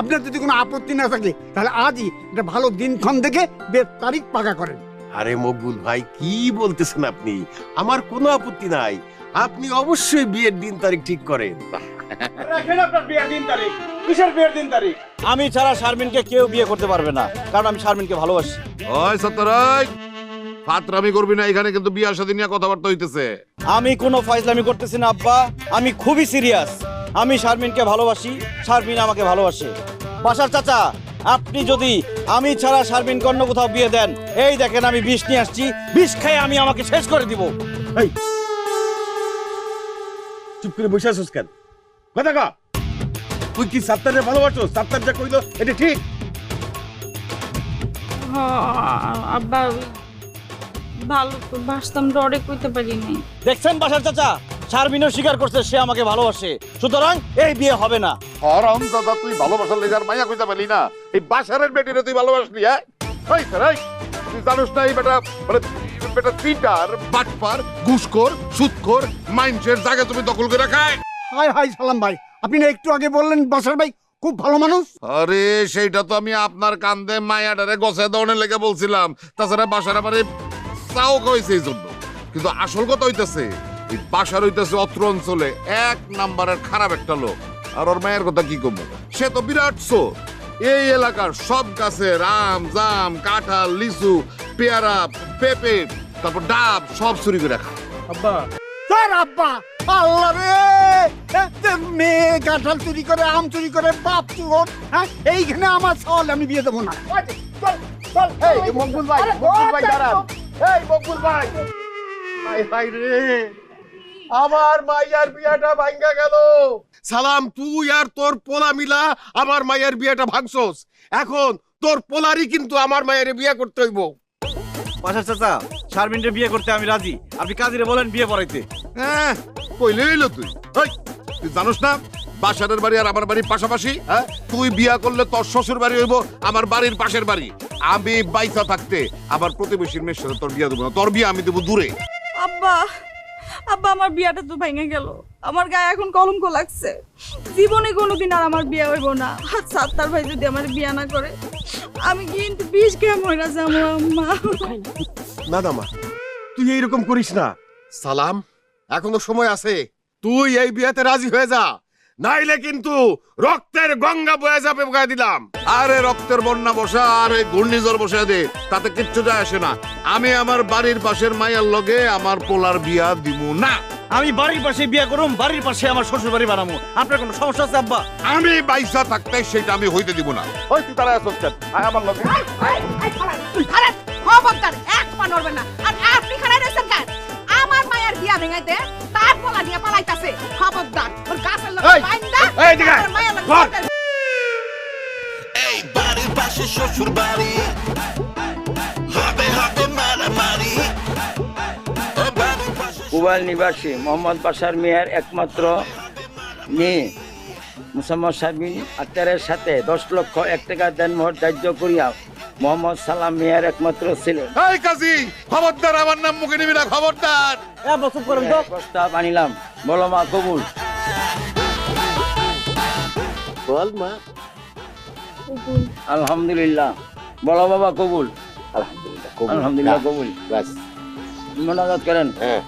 আপনার যদি কোনো আপত্তি না থাকে তাহলে আজই একটা ভালো দিনক্ষণ দেখে বিয়ের তারিখ পাকা করেন। আরে মকবুল ভাই কি বলতেছেন আপনি? আমার কোনো আপত্তি নাই। আপনি অবশ্যই বিয়ের দিন তারিখ ঠিক করেন। রাখেন আপনার বিয়ের দিন তারিখ। কিসের বিয়ের দিন তারিখ? আমি ছাড়া শারমিনকে কেউ বিয়ে করতে পারবে না কারণ আমি শারমিনকে ভালোবাসি। ওই সত্যরাই ফাতরামি করবি না এখানে কিন্তু বিয়ার সাথে নিয়ে কথাবার্তা হইতেছে। আমি কোনো ফাইজলামি করতেছি না আব্বা। আমি খুবই সিরিয়াস আমি শারমিনকে ভালোবাসি শারমিন আমাকে ভালোবাসে। বাসার চাচা আপনি যদি আমি ছাড়া শারমিনকে অন্য কোথাও বিয়ে দেন এই দেখেন আমি বিষ নিয়ে আসছি বিষ খেয়ে আমি আমাকে শেষ করে দিব। চুপ করে বসে আছিস কেন? কথা কা। তুই কি সাত্তারে ভালোবাসো সাত্তার যা কইলো এটা ঠিক? হ আব্বা ভালো তো বাসতাম ডরে কইতে পারি নাই দেখছেন বাসার চাচা? শারমিনও স্বীকার করছে সে আমাকে ভালোবাসে। সুতরাং এই বিয়ে হবে না। হরম দাদা তুই ভালোবাসার লেগার মাইয়া কইতে পারলি না। এই বাসারের বেটিরে তুই ভালোবাসলি হ্যাঁ? ওই সরাই তুই জানিস না এই বেটা মানে বেটা চিটার বাটপার ঘুষখোর সুদখোর মাইন্ডসের জায়গা তুমি দখল করে খায় হাই হাই সালাম ভাই। আপনি না একটু আগে বললেন বাসার ভাই খুব ভালো মানুষ? আরে সেইটা তো আমি আপনার কান্দে মায়াডারে গছে দৌড়ে লেগে বলছিলাম। তাছাড়া বাসার আমারে চাও কইছে এই জন্য। কিন্তু আসল কথা হইতেছে এই বাসার হইতেছে অত্র অঞ্চলে এক নাম্বারের খারাপ একটা লোক। আর ওর মায়ের কথা কি কমবো সে তো বিরাট চোর। এই এলাকার সব গাছে রাম জাম কাঁঠাল লিচু পেয়ারা পেঁপে তারপর ডাব সব চুরি করে খায়। আব্বা। স্যার আব্বা আল্লাহ রে! মেয়ে কাঁঠাল চুরি করে আম চুরি করে বাপ চুর হ্যাঁ? এইখানে আমার সওয়াল আমি বিয়ে দেবো না। এই মকবুল ভাই মকবুল ভাই দাঁড়ান। এই মকবুল ভাই। হাই হাই রে! আমার মাইয়ার বিয়াটা ভাঙ্গা গেল। সালাম তুই আর তোর পোলা মিলা আমার মায়ের বিয়েটা ভাঙছস। এখন তোর পোলারই কিন্তু আমার মায়ের বিয়ে করতে হইব। বাসার চাচা বিয়ে করতে আমি রাজি। আপনি কাজিরে বলেন বিয়ে পড়াইতে। হ্যাঁ কইলে হইল তুই। তুই জানোস না বাসারের বাড়ি আর আমার বাড়ির পাশাপাশি হ্যাঁ তুই বিয়া করলে তোর শ্বশুর বাড়ি হইব আমার বাড়ির পাশের বাড়ি। আমি বাইসা থাকতে আবার প্রতিবেশীর মেয়ের সাথে তোর বিয়া দেবো না। তোর বিয়া আমি দেবো দূরে। আব্বা আব্বা, আমার বিয়াটা তো ভেঙে গেল। আমার গায়ে এখন কলঙ্ক লাগছে। জীবনে কোনোদিন আর আমার বিয়ে হইব না। সাত্তার ভাই যদি আমার বিয়া না করে, আমি কিন্তু বিষ খেয়ে না যাব, আম্মা। না না, মা, তুই এইরকম করিস না। সালাম, এখনও সময় আছে। তুই এই বিয়াতে রাজি হয়ে যা। নাইলে কিন্তু রক্তের গঙ্গা বয়ে যাবে বয়ে দিলাম। আরে রক্তের বন্যা বসা আর এই ঘূর্ণিঝড় বসে দে তাতে কিচ্ছু যায় আসে না। আমি আমার বাড়ির পাশের মায়ের লগে আমার পোলার বিয়া দিব না। আমি বাড়ির পাশে বিয়ে করুম বাড়ির পাশে আমার শ্বশুর বাড়ি বানাবো আপনার কোনো সমস্যা আছে আব্বা? আমি বাইসা থাকতে সেটা আমি হইতে দিব না। ওই তুই তারা আসছ? আয় আমার লগে। আরে খবরদার এক পা নড়বে না। আর আপনি খারাই রয়েছেন কেন? আমার মায়ের বিয়া ভেঙাইতে তার পোলা নিয়ে পালাইতাছে। খবরদার। গাছের বাইন্দা। এই দিকে। এই পাশে শ্বশুর বাড়ি। হবে হবে মারামারি। কুবাল নিবাসী মোহাম্মদ বাসার মিয়ার একমাত্র মেয়ে। মুসাম্মদ শারমিন আক্তারের সাথে দশ লক্ষ এক টাকা দেনমোহর ধার্য করিয়া মোহাম্মদ সালাম মিয়ার একমাত্র ছিলেন এই কাজী খবরদার আমার নাম মুখে নিবি না খবরদার। এ বসুপ করেন তো প্রস্তাব আনিলাম। বলো মা কবুল। বল মা। আলহামদুলিল্লাহ। বলো বাবা কবুল। আলহামদুলিল্লাহ আলহামদুলিল্লাহ কবুল। বাস মনাজাত করেন। হ্যাঁ।